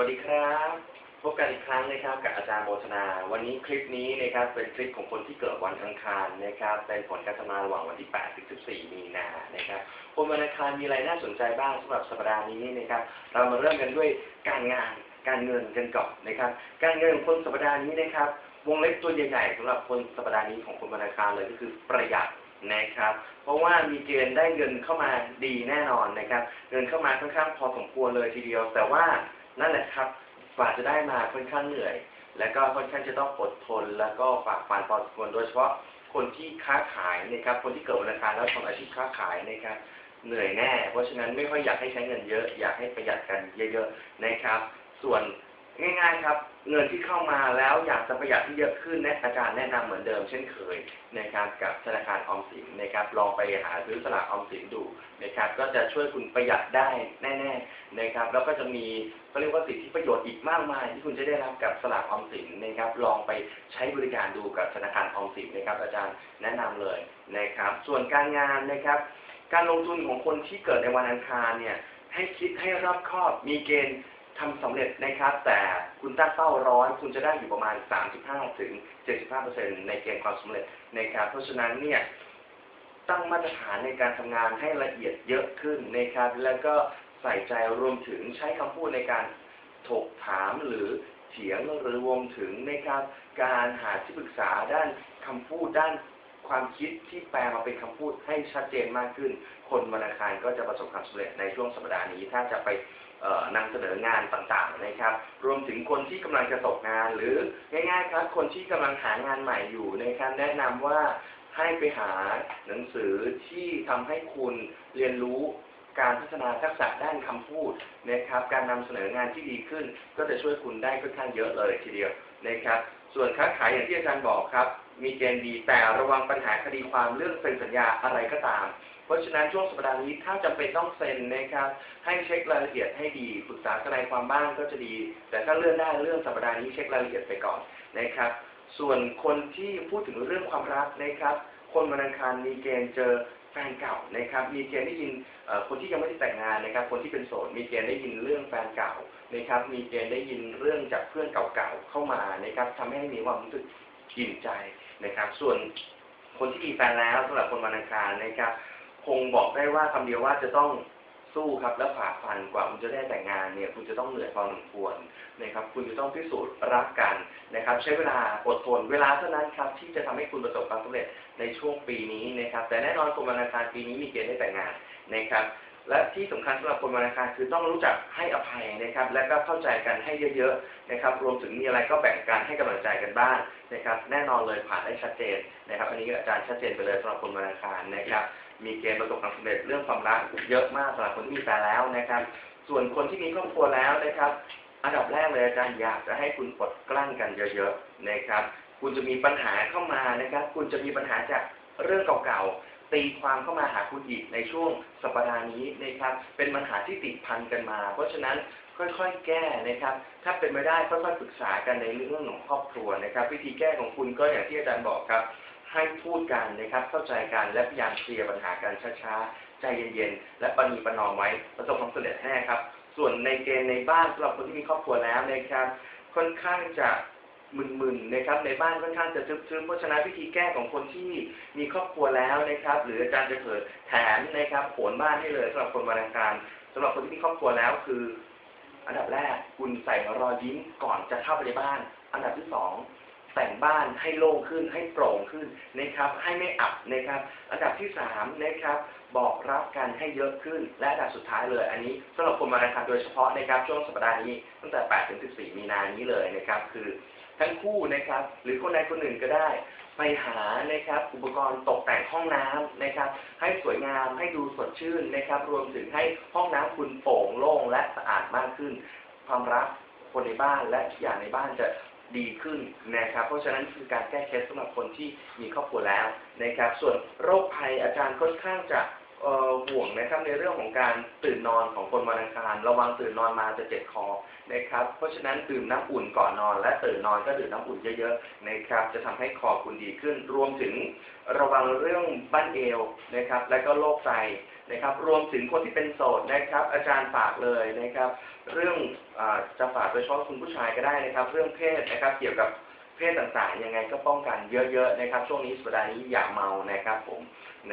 วัสดีครับ พบกันอีกครั้งนะครับกับอาจารย์โมชนา วันนี้คลิปนี้นะครับเป็นคลิปของคนที่เกิดวันอังคารนะครับ เป็นผลการทำงานระหว่างวันที่8ถึง14 มีนานะครับคนวันอังคารมีอะไรน่าสนใจบ้างสำหรับสัปดาห์นี้นะครับ เรามาเริ่มกันด้วยการงานการเงินกันก่อนนะครับ การเงินของคนสัปดาห์นี้นะครับ วงเล็บตัวใหญ่ๆสำหรับคนสัปดาห์นี้ของคนวันอังคารเลยก็คือประหยัดนะครับ เพราะว่ามีเกณฑ์ได้เงินเข้ามาดีแน่นอนนะครับ เงินเข้ามาค่อนข้างพอสมควรเลยทีเดียว แต่ว่า นั่นแหละครับกว่าจะได้มาค่อนข้างเหนื่อย และก็ค่อนข้างจะต้องอดทน แล้วก็ฝากฟันพอสมควรโดยเฉพาะคนที่ค้าขายนะครับ คนที่เกิดวันอังคารแล้วทำอาชีพค้าขายนะครับเหนื่อยแน่ เพราะฉะนั้นไม่ค่อยอยากให้ใช้เงินเยอะ อยากให้ประหยัดกันเยอะๆนะครับ ส่วน ง่ายๆครับ เงินที่เข้ามาแล้วอยากจะประหยัดที่เยอะขึ้นนะอาจารย์แนะนำเหมือนเดิมเช่นเคยนะครับกับธนาคารออมสินนะครับลองไปหาซื้อสลากออมสินดูนะครับก็จะช่วยคุณประหยัดได้แน่ๆนะครับแล้วก็จะมีเขาเรียกว่าสิทธิประโยชน์อีกมากมาย ที่คุณจะได้รับกับสลากออมสินนะครับลองไปใช้บริการดูกับธนาคารออมสินนะครับอาจารย์แนะนำเลยนะครับส่วนการงานนะครับการลงทุนของคนที่เกิดในวันอังคารเนี่ยให้คิดให้รอบคอบมีเกณฑ์ ทำสำเร็จนะครับ แต่คุณตั้งเป้าร้อยคุณจะได้อยู่ประมาณ 35 ถึง 75%ในเกณฑ์ความสำเร็จนะครับ เพราะฉะนั้นเนี่ยตั้งมาตรฐานในการทำงานให้ละเอียดเยอะขึ้นนะครับ แล้วก็ใส่ใจรวมถึงใช้คำพูดในการถกถามหรือเถียงหรือรวมถึงนะครับ การหาที่ปรึกษาด้านคำพูดด้าน ความคิดที่แปลมาเป็นคำพูดให้ชัดเจนมากขึ้น คนวันอังคารก็จะประสบความสำเร็จในช่วงสัปดาห์นี้ ถ้าจะไปเอ่อนำเสนองานต่างๆนะครับ รวมถึงคนที่กำลังจะตกงาน หรือง่ายๆครับ คนที่กำลังหางานใหม่อยู่นะครับแนะนำว่าให้ไปหาหนังสือที่ทำให้คุณเรียนรู้ การพัฒนาทักษะด้านคำพูดนะครับ การนำเสนองานที่ดีขึ้น ก็จะช่วยคุณได้ค่อนข้างเยอะเลยทีเดียวนะครับ ส่วนค้าขายอย่างที่อาจารย์บอกครับ มีเกณฑ์ดีแต่ระวังปัญหาคดีความเรื่องเซ็นสัญญาอะไรก็ตาม เพราะฉะนั้นช่วงสัปดาห์นี้ถ้าจำเป็นต้องเซ็นนะครับ ให้เช็ครายละเอียดให้ดีปรึกษาทนายความบ้างก็จะดี แต่ถ้าเลื่อนได้เรื่องสัปดาห์นี้เช็ครายละเอียดไปก่อนนะครับ ส่วนคนที่พูดถึงเรื่องความรักนะครับ คนวันอังคารมีเกณฑ์เจอ แฟนเก่านะครับ มีเกณฑ์ได้ยินคนที่ยังไม่ได้แต่งงานนะครับ คนที่เป็นโสดมีเกณฑ์ได้ยินเรื่องแฟนเก่านะครับ มีเกณฑ์ได้ยินเรื่องจากเพื่อนเก่าๆเข้ามานะครับทำให้มีความรู้สึกอิ่มใจนะครับ ส่วนคนที่มีแฟนแล้วสำหรับคนวันอังคารนะครับ คงบอกได้ว่าคำเดียวว่าจะต้อง สู้ครับและฝ่าฟันกว่าคุณจะได้แต่งงานเนี่ยคุณจะต้องเหนื่อยพอสมควรนะครับคุณจะต้องพิสูจน์รักกันนะครับ ใช้เวลาอดทนเวลาเท่านั้นครับที่จะทำให้คุณประสบความสำเร็จในช่วงปีนี้นะครับ แต่แน่นอนคนวันอังคารปีนี้มีเกณฑ์ได้แต่งงานนะครับ และที่สำคัญสำหรับคนวันอังคารคือต้องรู้จักให้อภัยนะครับ และก็เข้าใจกันให้เยอะๆนะครับ รวมถึงมีอะไรก็แบ่งกันให้กำลังใจกันบ้างนะครับ แน่นอนเลยผ่านได้ชัดเจนนะครับ อันนี้อาจารย์ชัดเจนไปเลยสำหรับคนวันอังคารนะครับ มีเกณฑ์ประสบความสำเร็จเรื่องความรักเยอะมากสำหรับคนที่มีแฟนแล้วนะครับ ส่วนคนที่มีครอบครัวแล้วนะครับ อันดับแรกเลยอาจารย์อยากจะให้คุณอดกลั้นกันเยอะๆนะครับ คุณจะมีปัญหาเข้ามานะครับ คุณจะมีปัญหาจากเรื่องเก่าๆตีความเข้ามาหาคุณอีกในช่วงสัปดาห์นี้นะครับ เป็นปัญหาที่ติดพันกันมา เพราะฉะนั้นค่อยๆ แก้นะครับ ถ้าเป็นไม่ได้ค่อยๆปรึกษากันในเรื่องของครอบครัวนะครับ วิธีแก้ของคุณก็อย่างที่อาจารย์บอกครับ ให้พูดกันนะครับ เข้าใจกันและพยายามเคลียร์ปัญหากันช้าๆ ใจเย็นๆ และประนีประนอมไว้ประสบความสำเร็จแน่ครับ ส่วนในเกณฑ์ในบ้านสำหรับคนที่มีครอบครัวแล้วนะครับ ค่อนข้างจะมึนๆนะครับ ในบ้านค่อนข้างจะทึบๆเพราะฉะนั้นวิธีแก้ของคนที่มีครอบครัวแล้วนะครับ หรืออาจารย์จะเกิดแถมนะครับโผนบ้านให้เลยสำหรับคนวันอังคารสำหรับคนที่มีครอบครัวแล้วคือ อันดับแรกคุณใส่รอยยิ้มก่อนจะเข้าไปในบ้าน อันดับที่สอง แต่งบ้านให้โล่งขึ้นให้โปร่งขึ้นนะครับ ให้ไม่อับนะครับ อันดับที่สามนะครับ บอกรักกันให้เยอะขึ้น และอันดับสุดท้ายเลย อันนี้สำหรับคนวันอังคาโดยเฉพาะนะครับ ช่วงสัปดาห์นี้ตั้งแต่8ถึง14 มีนานี้เลยนะครับ คือทั้งคู่นะครับ หรือคนใดคนหนึ่งก็ได้ ไปหานะครับ อุปกรณ์ตกแต่งห้องน้ำนะครับ ให้สวยงามให้ดูสดชื่นนะครับ รวมถึงให้ห้องน้ำคุณโปร่งโล่งและสะอาดมากขึ้น ความรักคนในบ้านและทุกอย่างในบ้านจะ ดีขึ้นนะครับ เพราะฉะนั้นคือการแก้เคสสำหรับคนที่มีครอบครัวแล้วนะครับ ส่วนโรคภัยอาจารย์ค่อนข้างจะ ห่วงนะครับในเรื่องของการตื่นนอนของคนวันอังคารระวังตื่นนอนมาจะเจ็บคอนะครับ เพราะฉะนั้นดื่มน้ำอุ่นก่อนนอน และตื่นนอนก็ดื่มน้ำอุ่นเยอะๆนะครับ จะทำให้คอคุณดีขึ้น รวมถึงระวังเรื่องบั้นเอวนะครับ และก็โรคไตนะครับ รวมถึงคนที่เป็นโสดนะครับ อาจารย์ฝากเลยนะครับ เรื่องอาจะฝากโดยเฉพาะคุณผู้ชายก็ได้นะครับ เรื่องเพศนะครับ เกี่ยวกับเพศต่างๆยังไงก็ป้องกันเยอะๆนะครับ ช่วงนี้สัปดาห์นี้อย่าเมานะครับผม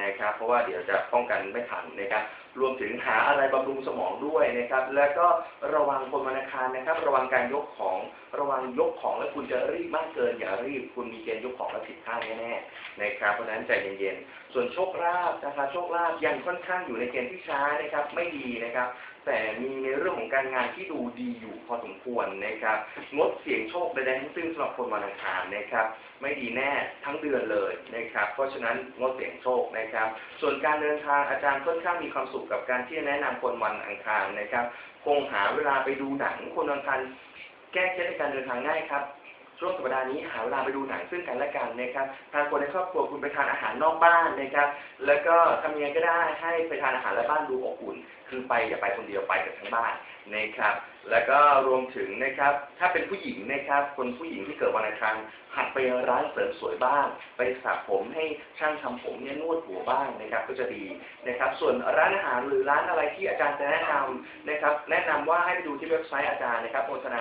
นะครับ เพราะว่าเดี๋ยวจะป้องกันไม่ทันนะครับ รวมถึงหาอะไรบำรุงสมองด้วยนะครับ แล้วก็ระวังคนวันอังคารนะครับ ระวังการยกของ ระวังยกของแล้วคุณจะรีบมากเกิน อย่ารีบ คุณมีเกณฑ์ยกของแล้วผิดท่าแน่ๆนะครับ เพราะฉะนั้นใจเย็นๆ ส่วนโชคลาภนะครับโชคลาภยังค่อนข้างอยู่ในเกณฑ์ที่ช้านะครับ ไม่ดีนะครับ แต่มีในเรื่องของการงานที่ดูดีอยู่พอสมควรนะครับ งดเสี่ยงโชคใดๆทั้งสิ้นสำหรับคนวันอังคารนะครับ ไม่ดีแน่ทั้งเดือนเลยนะครับ เพราะฉะนั้นงดเสี่ยงโชคนะครับ ส่วนการเดินทางอาจารย์ค่อนข้างมีความสุขกับการที่แนะนำคนวันอังคารนะครับ คงหาเวลาไปดูหนังคนวันอังคารแก้เคล็ดในการเดินทางง่ายครับช่วงสัปดาห์นี้หาเวลาไปดูหนังซึ่งกันและกันนะครับทางคนในครอบครัวคุณไปทานอาหารนอกบ้านนะครับ แล้วก็ทำยังไงก็ได้ให้ไปทานอาหารและบ้านดูอบอุ่นคือไปอย่าไปคนเดียวไปกับทั้งบ้านนะครับ แล้วก็รวมถึงนะครับ ถ้าเป็นผู้หญิงนะครับ คนผู้หญิงที่เกิดวันอังคารหัดไปร้านเสริมสวยบ้าง ไปสระผมให้ช่างทำผมเนี่ยนวดหัวบ้างนะครับ ก็จะดีนะครับ ส่วนร้านอาหารหรือร้านอะไรที่อาจารย์จะแนะนำนะครับ แนะนำว่าให้ไปดูที่เว็บไซต์อาจารย์นะครับโอชนา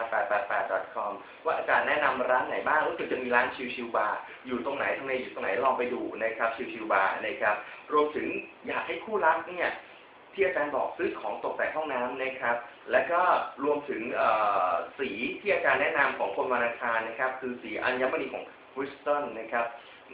888 com ว่าอาจารย์แนะนำร้านไหนบ้างรู้สึกจะมีร้านชิวชิวบาร์อยู่ตรงไหนทางในอยู่ตรงไหนลองไปดูนะครับชิวชิวบาร์นะครับ รวมถึงอยากให้คู่รักเนี่ย ที่อาจารย์บอกซื้อของตกแต่งห้องน้ำนะครับ แล้วก็รวมถึงสีที่อาจารย์แนะนำของคนวันอังคารนะครับ คือสีอัญมณีของคริสตัลนะครับ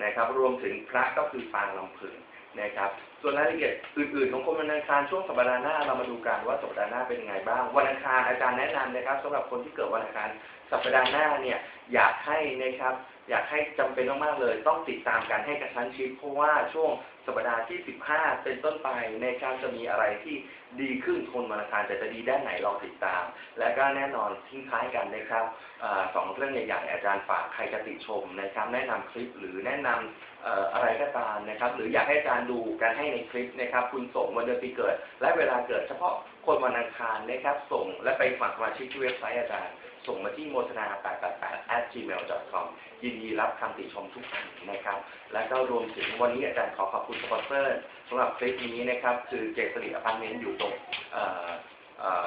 นะครับ รวมถึงพระก็คือปางลำพึงนะครับ ส่วนรายละเอียดอื่นๆ ของคนวันอังคารช่วงสัปดาห์หน้าเรามาดูกันว่าสัปดาห์หน้าเป็นยังไงบ้าง วันอังคารอาจารย์แนะนำนะครับสำหรับคนที่เกิดวันอังคารสัปดาห์หน้าเนี่ยอยากให้นะครับ อยากให้จำเป็นมากๆเลย ต้องติดตามการให้กระชั้นชิดเพราะว่าช่วงสัปดาห์ที่ 15 เป็นต้นไปในการจะมีอะไรที่ดีขึ้นคนวันอังคารแต่จะดีด้านไหนลองติดตาม และก็แน่นอนทิ้งท้ายกันนะครับอสองเรื่องใหญ่ๆอาจารย์ฝากใครจะติชมนะครับแนะนำคลิปหรือแนะนำเอ่ออะไรก็ตามนะครับ หรืออยากให้อาจารย์ดูการให้ในคลิปนะครับ คุณส่งวันเดือนปีเกิด และเวลาเกิดเฉพาะคนวันอังคารนะครับส่งและไปฝากสมาชิกที่เว็บไซต์อาจารย์ ส่งมาที่โมทนา888 at gmail com ยินดีรับคำติชมทุกท่านนะครับ และก็รวมถึงวันนี้อาจารย์ขอขอบคุณสปอนเซอร์สำหรับคลิปนี้นะครับ คือเจสริอพาร์ตเมนต์อยู่ตรง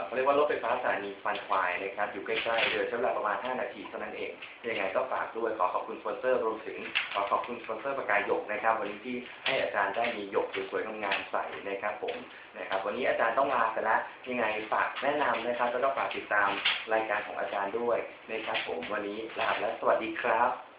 เขาเรียกว่ารถไฟฟ้าสถานีฟันควายนะครับ อยู่ใกล้ๆเดินใช้เวลาประมาณ 5 นาทีเท่านั้นเองยังไงก็ฝากด้วยขอขอบคุณสปอนเซอร์รวมถึงขอขอบคุณสปอนเซอร์ประกายหยกนะครับ วันนี้ที่ให้อาจารย์ได้มีหยกสวยๆทำงามๆใส่นะครับผมนะครับ วันนี้อาจารย์ต้องลาไปแล้วยังไงฝากแนะนำนะครับ แล้วก็ฝากติดตามรายการของอาจารย์ด้วยนะครับผมวันนี้ลาไปแล้วสวัสดีครับ